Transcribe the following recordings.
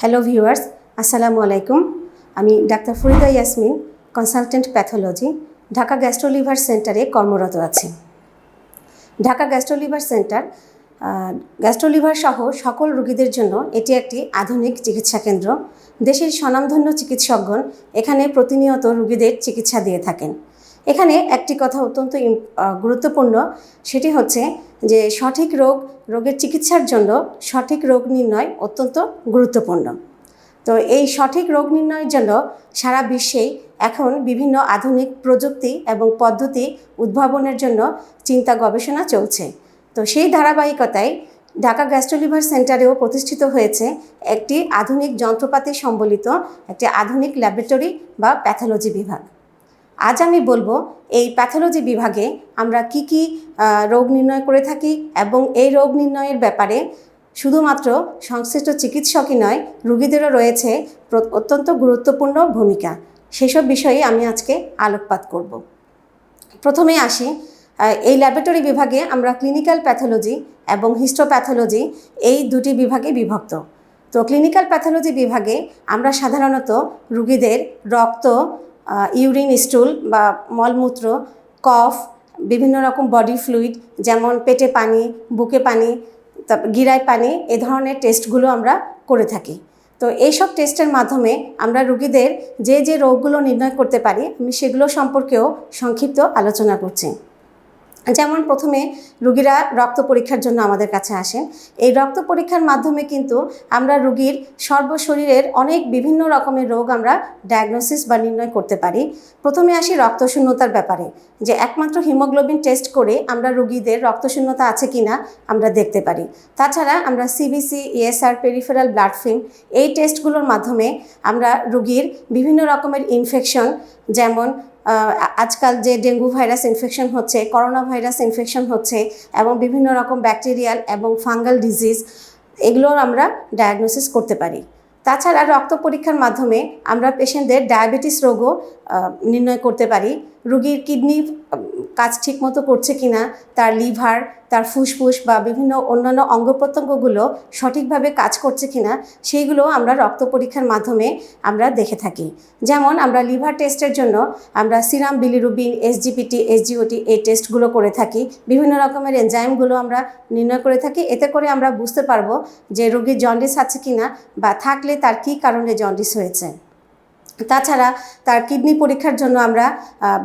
Hello viewers আসসালামু আলাইকুম আমি doctor Farida Yasmin consultant pathology Dhaka gastro liver সেন্টারে কর্মরত আছি। ঢাকা গ্যাস্ট্রোলিভার সেন্টার গ্যাস্ট্রোলিভার সহ সকল রোগীদের জন্য এটি একটি আধুনিক চিকিৎসা কেন্দ্র। দেশের স্বনামধন্য চিকিৎসকগণ এখানে প্রতিনিয়ত রোগীদের চিকিৎসা দিয়ে থাকেন। এখানে একটি কথা অত্যন্ত গুরুত্বপূর্ণ, সেটি হচ্ছে যে সঠিক রোগ, রোগের চিকিৎসার জন্য সঠিক রোগ নির্ণয় অত্যন্ত গুরুত্বপূর্ণ। তো এই সঠিক রোগ নির্ণয়ের জন্য সারা বিশ্বেই এখন বিভিন্ন আধুনিক প্রযুক্তি এবং পদ্ধতি উদ্ভাবনের জন্য চিন্তা গবেষণা চলছে। তো সেই ধারাবাহিকতায় ঢাকা গ্যাস্ট্রোলিভার সেন্টারেও প্রতিষ্ঠিত হয়েছে একটি আধুনিক যন্ত্রপাতি সম্বলিত একটি আধুনিক ল্যাবরেটরি বা প্যাথোলজি বিভাগ। আজ আমি বলব এই প্যাথোলজি বিভাগে আমরা কি কি রোগ নির্ণয় করে থাকি এবং এই রোগ নির্ণয়ের ব্যাপারে শুধুমাত্র সংশ্লিষ্ট চিকিৎসকই নয়, রুগীদেরও রয়েছে অত্যন্ত গুরুত্বপূর্ণ ভূমিকা। সেসব বিষয়ে আমি আজকে আলোকপাত করব। প্রথমে আসি এই ল্যাবরেটরি বিভাগে আমরা ক্লিনিক্যাল প্যাথোলজি এবং হিস্টোপ্যাথোলজি এই দুটি বিভাগে বিভক্ত। তো ক্লিনিক্যাল প্যাথোলজি বিভাগে আমরা সাধারণত রুগীদের রক্ত ইউরিন স্টুল বা মলমূত্র, কফ, বিভিন্ন রকম বডি ফ্লুইড, যেমন পেটে পানি, বুকে পানি তারপর গিরায় পানি, এ ধরনের টেস্টগুলো আমরা করে থাকি। তো এইসব টেস্টের মাধ্যমে আমরা রুগীদের যে যে রোগগুলো নির্ণয় করতে পারি, আমি সেগুলো সম্পর্কেও সংক্ষিপ্ত আলোচনা করছি। যেমন প্রথমে রুগীরা রক্ত পরীক্ষার জন্য আমাদের কাছে আসেন এই রক্ত পরীক্ষার মাধ্যমে কিন্তু আমরা রুগীর সর্বশরীরের অনেক বিভিন্ন রকমের রোগ আমরা ডায়াগনোসিস বা নির্ণয় করতে পারি। প্রথমে আসি রক্তশূন্যতার ব্যাপারে, যে একমাত্র হিমোগ্লোবিন টেস্ট করে আমরা রুগীদের রক্তশূন্যতা আছে কি না আমরা দেখতে পারি। তাছাড়া আমরা CBC ESR peripheral blood film এই টেস্টগুলোর মাধ্যমে আমরা রুগীর বিভিন্ন রকমের ইনফেকশন যেমন আজকাল যে ডেঙ্গু ভাইরাস ইনফেকশন হচ্ছে করোনা ভাইরাস ইনফেকশন হচ্ছে, এবং বিভিন্ন রকম ব্যাকটেরিয়াল এবং ফাঙ্গাল ডিজিজ এগুলোর আমরা ডায়াগনোসিস করতে পারি। তাছাড়া রক্ত পরীক্ষার মাধ্যমে আমরা পেশেন্টদের ডায়াবেটিস রোগও নির্ণয় করতে পারি। রুগীর কিডনি কাজ ঠিকমতো করছে কিনা, তার লিভার, তার ফুসফুস বা বিভিন্ন অন্যান্য অঙ্গ প্রত্যঙ্গগুলো সঠিকভাবে কাজ করছে কিনা, সেইগুলো আমরা রক্ত পরীক্ষার মাধ্যমে আমরা দেখে থাকি। যেমন আমরা লিভার টেস্টের জন্য আমরা সিরাম, বিলিরুবিন এসজিপিটি এসজিওটি এই টেস্টগুলো করে থাকি। বিভিন্ন রকমের এনজাইমগুলো আমরা নির্ণয় করে থাকি। এতে করে আমরা বুঝতে পারব যে রোগীর জন্ডিস আছে কিনা বা থাকলে তার কী কারণে জন্ডিস হয়েছে। তাছাড়া তার কিডনি পরীক্ষার জন্য আমরা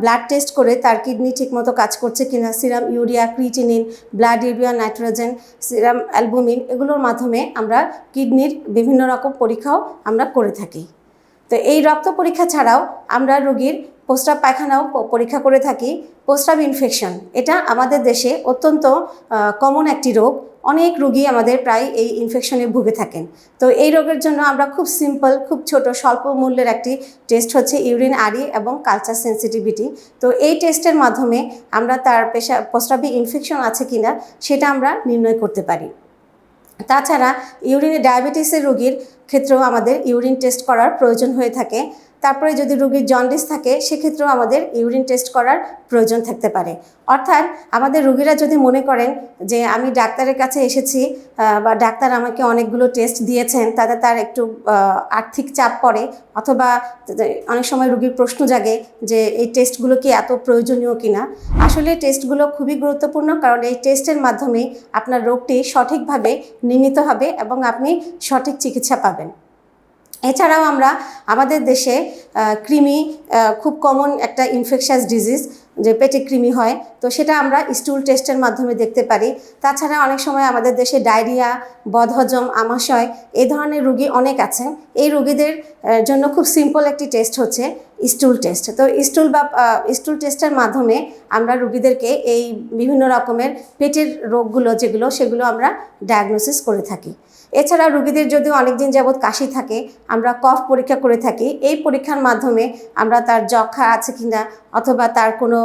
ব্লাড টেস্ট করে তার কিডনি ঠিকমতো কাজ করছে কিনা, serum, urea creatinine blood urea nitrogen serum albumin এগুলোর মাধ্যমে আমরা কিডনির বিভিন্ন রকম পরীক্ষাও আমরা করে থাকি। তো এই রক্ত পরীক্ষা ছাড়াও আমরা রোগীর প্রস্রাব পায়খানাও পরীক্ষা করে থাকি, প্রস্রাব ইনফেকশন এটা আমাদের দেশে অত্যন্ত কমন একটি রোগ। অনেক রুগী আমাদের প্রায় এই ইনফেকশনে ভুগে থাকেন। তো এই রোগের জন্য আমরা খুব সিম্পল খুব ছোট, স্বল্প মূল্যের একটি টেস্ট হচ্ছে ইউরিন আরি এবং কালচার সেন্সিটিভিটি তো এই টেস্টের মাধ্যমে আমরা তার পেশা, প্রস্রাবে ইনফেকশন আছে কিনা সেটা আমরা নির্ণয় করতে পারি। তাছাড়া ইউরিনে ডায়াবেটিসের রোগীর ক্ষেত্রেও আমাদের ইউরিন টেস্ট করার প্রয়োজন হয়ে থাকে। তারপরে যদি রোগীর জন্ডিস থাকে, সেক্ষেত্রেও আমাদের ইউরিন টেস্ট করার প্রয়োজন থাকতে পারে। অর্থাৎ আমাদের রোগীরা যদি মনে করেন যে আমি ডাক্তারের কাছে এসেছি বা ডাক্তার আমাকে অনেকগুলো টেস্ট দিয়েছেন, তাতে তার একটু আর্থিক চাপ পড়ে, অথবা অনেক সময় রোগীর প্রশ্ন জাগে যে এই টেস্টগুলো কি এত প্রয়োজনীয় কিনা। আসলে টেস্টগুলো খুবই গুরুত্বপূর্ণ, কারণ এই টেস্টের মাধ্যমে আপনার রোগটি সঠিকভাবে নির্ণীত হবে এবং আপনি সঠিক চিকিৎসা পাবেন। এছাড়াও আমরা আমাদের দেশে কৃমি খুব কমন একটা ইনফেকশাস ডিজিজ যে পেটে কৃমি হয়। তো সেটা আমরা স্টুল টেস্টের মাধ্যমে দেখতে পারি। তাছাড়া অনেক সময় আমাদের দেশে ডায়রিয়া বদহজম, আমাশয় এই ধরনের রুগী অনেক আছে। এই রুগীদের জন্য খুব সিম্পল একটি টেস্ট হচ্ছে। স্টুল টেস্ট তো স্টুল বা স্টুল টেস্টের মাধ্যমে আমরা রুগীদেরকে এই বিভিন্ন রকমের পেটের রোগগুলো যেগুলো, সেগুলো আমরা ডায়াগনোসিস করে থাকি। এছাড়া রুগীদের যদি অনেকদিন যাবৎ কাশি থাকে, আমরা কফ পরীক্ষা করে থাকি, এই পরীক্ষার মাধ্যমে আমরা তার যক্ষা আছে কিনা, অথবা তার কোনো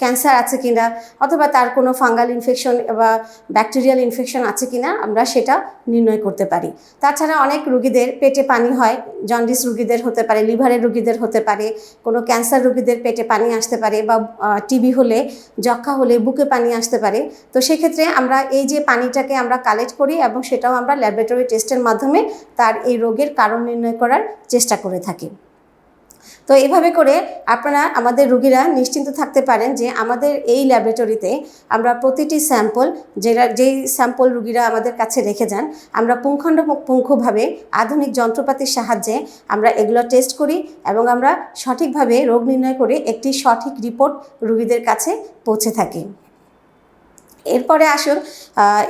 ক্যান্সার আছে কিনা, অথবা তার কোনো ফাঙ্গাল ইনফেকশন বা ব্যাকটেরিয়াল ইনফেকশন আছে কি না আমরা সেটা নির্ণয় করতে পারি। তাছাড়া অনেক রুগীদের পেটে পানি হয় জন্ডিস রুগীদের হতে পারে লিভারের রুগীদের হতে পারে কোনো ক্যান্সার রোগীদের পেটে পানি আসতে পারে বা টিবি হলে যক্ষা হলে বুকে পানি আসতে পারে। তো সেক্ষেত্রে আমরা এই যে পানিটাকে আমরা কালেক্ট করি এবং সেটাও আমরা ল্যাবরেটরি টেস্টের মাধ্যমে তার এই রোগের কারণ নির্ণয় করার চেষ্টা করে থাকি। তো এভাবে করে আপনারা আমাদের রুগীরা নিশ্চিন্ত থাকতে পারেন যে আমাদের এই ল্যাবরেটরিতে আমরা প্রতিটি স্যাম্পল যেটা যেই স্যাম্পল রুগীরা আমাদের কাছে রেখে যান, আমরা পুঙ্খানুপুঙ্খভাবে আধুনিক যন্ত্রপাতির সাহায্যে আমরা এগুলো টেস্ট করি এবং আমরা সঠিকভাবে রোগ নির্ণয় করে একটি সঠিক রিপোর্ট রুগীদের কাছে পৌঁছে থাকি। এরপরে আসুন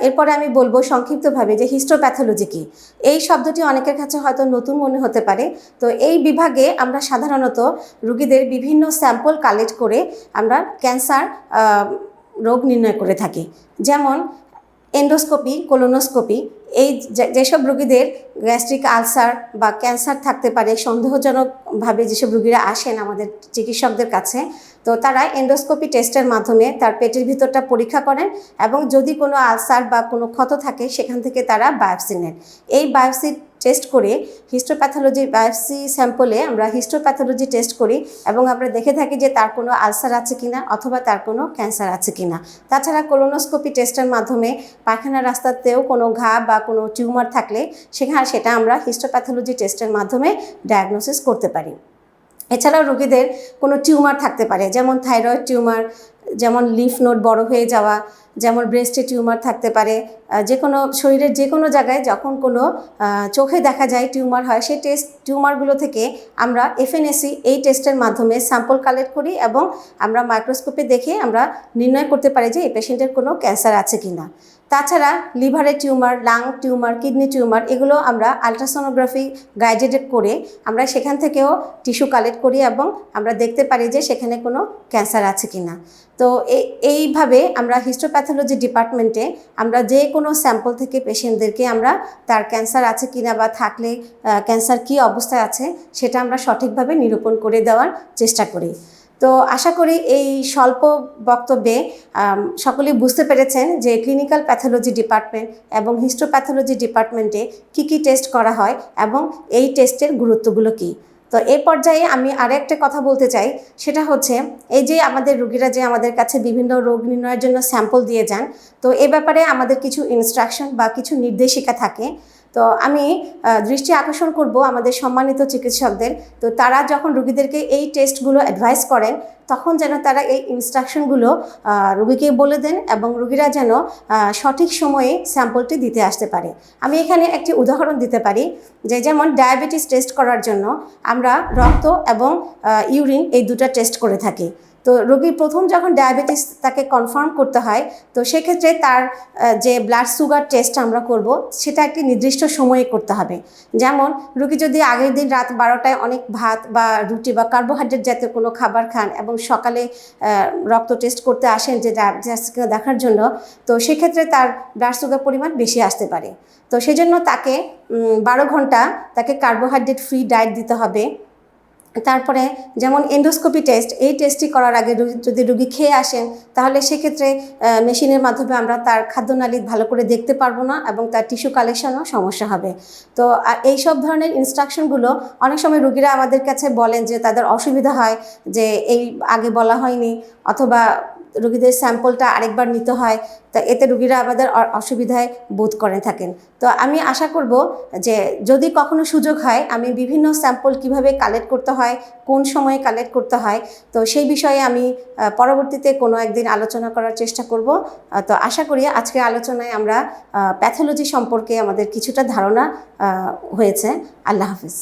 এরপরে আমি বলব সংক্ষিপ্তভাবে যে হিস্টোপ্যাথোলজি কি। এই শব্দটি অনেকের কাছে হয়তো নতুন মনে হতে পারে। তো এই বিভাগে আমরা সাধারণত রুগীদের বিভিন্ন স্যাম্পল কালেক্ট করে আমরা ক্যান্সার রোগ নির্ণয় করে থাকি। যেমন এন্ডোস্কোপি কোলোনোস্কোপি এই যেসব রুগীদের গ্যাস্ট্রিক আলসার বা ক্যান্সার থাকতে পারে, সন্দেহজনকভাবে যেসব রুগীরা আসেন আমাদের চিকিৎসকদের কাছে তো তারা এন্ডোস্কোপি টেস্টের মাধ্যমে তার পেটের ভিতরটা পরীক্ষা করেন এবং যদি কোনো আলসার বা কোনো ক্ষত থাকে, সেখান থেকে তারা বায়োপসি নেন। এই বায়োপসি টেস্ট করে হিস্টোপ্যাথোলজি বায়োপসি স্যাম্পলে আমরা হিস্টোপ্যাথোলজি টেস্ট করি এবং আমরা দেখে থাকি যে তার কোনো আলসার আছে কি না অথবা তার কোনো ক্যান্সার আছে কি না তাছাড়া কোলোনোস্কোপি টেস্টের মাধ্যমে পায়খানা রাস্তাতেও কোনো ঘা বা কোনো টিউমার থাকলে সেখানে সেটা আমরা হিস্টোপ্যাথোলজি টেস্টের মাধ্যমে ডায়াগনোসিস করতে পারি। এছাড়াও রোগীদের কোনো টিউমার থাকতে পারে, যেমন থাইরয়েড টিউমার, যেমন লিফ নোট বড় হয়ে যাওয়া, যেমন ব্রেস্টে টিউমার থাকতে পারে যে কোনো শরীরের যে কোনো জায়গায় যখন কোনো চোখে দেখা যায় টিউমার হয়, সেই টেস্ট টিউমারগুলো থেকে আমরা এফএনএসি এই টেস্টের মাধ্যমে স্যাম্পল কালেক্ট করি এবং আমরা মাইক্রোস্কোপে দেখে আমরা নির্ণয় করতে পারি যে এই পেশেন্টের কোনো ক্যান্সার আছে কি না তাছাড়া লিভারের tumour lung tumour kidney tumour, এগুলো আমরা আলট্রাসোনোগ্রাফি গাইডেড করে আমরা সেখান থেকেও টিস্যু কালেক্ট করি এবং আমরা দেখতে পারি যে সেখানে কোনো ক্যান্সার আছে কি না তো এই এইভাবে আমরা হিস্টোপ্যাথোলজি ডিপার্টমেন্টে আমরা যে কোনো স্যাম্পল থেকে পেশেন্টদেরকে আমরা তার ক্যান্সার আছে কি না বা থাকলে ক্যান্সার কী অবস্থায় আছে সেটা আমরা সঠিকভাবে নিরূপণ করে দেওয়ার চেষ্টা করি। তো আশা করি এই স্বল্প বক্তব্যে আম, সকলেই বুঝতে পেরেছেন যে ক্লিনিক্যাল প্যাথোলজি ডিপার্টমেন্ট এবং হিস্টোপ্যাথোলজি ডিপার্টমেন্টে কী কী টেস্ট করা হয় এবং এই টেস্টের গুরুত্বগুলো কী। তো এ পর্যায়ে আমি আরও একটা কথা বলতে চাই, সেটা হচ্ছে এই যে আমাদের রুগীরা যে আমাদের কাছে বিভিন্ন রোগ নির্ণয়ের জন্য স্যাম্পল দিয়ে যান, তো এ ব্যাপারে আমাদের কিছু ইনস্ট্রাকশন বা কিছু নির্দেশিকা থাকে। তো আমি দৃষ্টি আকর্ষণ করব আমাদের সম্মানিত চিকিৎসকদের, তো তারা যখন রুগীদেরকে এই টেস্টগুলো অ্যাডভাইস করেন তখন যেন তারা এই ইনস্ট্রাকশনগুলো রুগীকে বলে দেন এবং রুগীরা যেন সঠিক সময়ে স্যাম্পলটি দিতে আসতে পারে। আমি এখানে একটি উদাহরণ দিতে পারি যে যেমন ডায়াবেটিস টেস্ট করার জন্য আমরা রক্ত এবং ইউরিন এই দুটা টেস্ট করে থাকি। তো রোগীর প্রথম যখন ডায়াবেটিস তাকে কনফার্ম করতে হয়, তো সেক্ষেত্রে তার যে ব্লাড সুগার টেস্ট আমরা করব, সেটা একটি নির্দিষ্ট সময়ে করতে হবে। যেমন, রোগী যদি আগের দিন রাত বারোটায় অনেক ভাত বা রুটি বা কার্বোহাইড্রেট জাতীয় কোনো খাবার খান এবং সকালে রক্ত টেস্ট করতে আসেন যে ডায়াবেটিস দেখার জন্য, তো সেক্ষেত্রে তার ব্লাড সুগার পরিমাণ বেশি আসতে পারে। তো সেজন্য তাকে বারো ঘণ্টা তাকে কার্বোহাইড্রেট ফ্রি ডায়েট দিতে হবে। তারপরে যেমন এন্ডোস্কোপি টেস্ট এই টেস্টটি করার আগে যদি রুগী খেয়ে আসেন, তাহলে সেক্ষেত্রে মেশিনের মাধ্যমে আমরা তার খাদ্যনালী ভালো করে দেখতে পারব না এবং তার টিস্যু কালেকশনও সমস্যা হবে। তো এই সব ধরনের ইনস্ট্রাকশনগুলো অনেক সময় রুগীরা আমাদের কাছে বলেন যে তাদের অসুবিধা হয়, যে এই আগে বলা হয়নি, অথবা রুগীদের স্যাম্পলটা আরেকবার নিতে হয়, তা এতে রুগীরা আমাদের অসুবিধায় বোধ করে থাকেন। তো আমি আশা করব যে যদি কখনো সুযোগ হয়, আমি বিভিন্ন স্যাম্পল কীভাবে কালেক্ট করতে হয়, কোন সময়ে কালেক্ট করতে হয়, তো সেই বিষয়ে আমি পরবর্তীতে কোনো একদিন আলোচনা করার চেষ্টা করব। তো আশা করি আজকে আলোচনায় আমরা প্যাথোলজি সম্পর্কে আমাদের কিছুটা ধারণা হয়েছে। আল্লাহ হাফিজ।